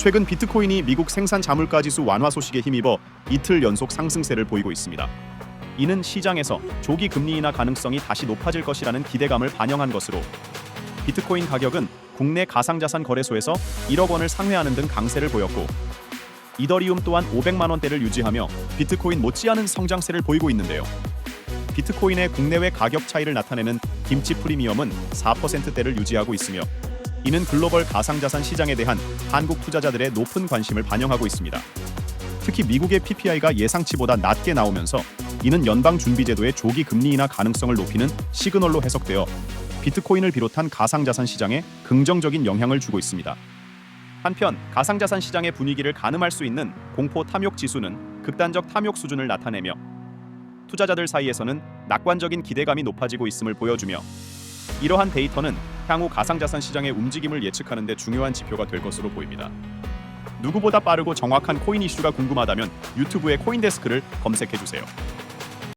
최근 비트코인이 미국 생산 자물가 지수 완화 소식에 힘입어 이틀 연속 상승세를 보이고 있습니다. 이는 시장에서 조기 금리 인하 가능성이 다시 높아질 것이라는 기대감을 반영한 것으로 비트코인 가격은 국내 가상자산 거래소에서 1억 원을 상회하는 등 강세를 보였고 이더리움 또한 500만 원대를 유지하며 비트코인 못지않은 성장세를 보이고 있는데요. 비트코인의 국내외 가격 차이를 나타내는 김치 프리미엄은 4%대를 유지하고 있으며 이는 글로벌 가상자산 시장에 대한 한국 투자자들의 높은 관심을 반영하고 있습니다. 특히 미국의 PPI가 예상치보다 낮게 나오면서 이는 연방준비제도의 조기 금리 인하 가능성을 높이는 시그널로 해석되어 비트코인을 비롯한 가상자산 시장에 긍정적인 영향을 주고 있습니다. 한편 가상자산 시장의 분위기를 가늠할 수 있는 공포 탐욕 지수는 극단적 탐욕 수준을 나타내며 투자자들 사이에서는 낙관적인 기대감이 높아지고 있음을 보여주며 이러한 데이터는 향후 가상자산 시장의 움직임을 예측하는 데 중요한 지표가 될 것으로 보입니다. 누구보다 빠르고 정확한 코인 이슈가 궁금하다면 유튜브의 코인데스크를 검색해 주세요.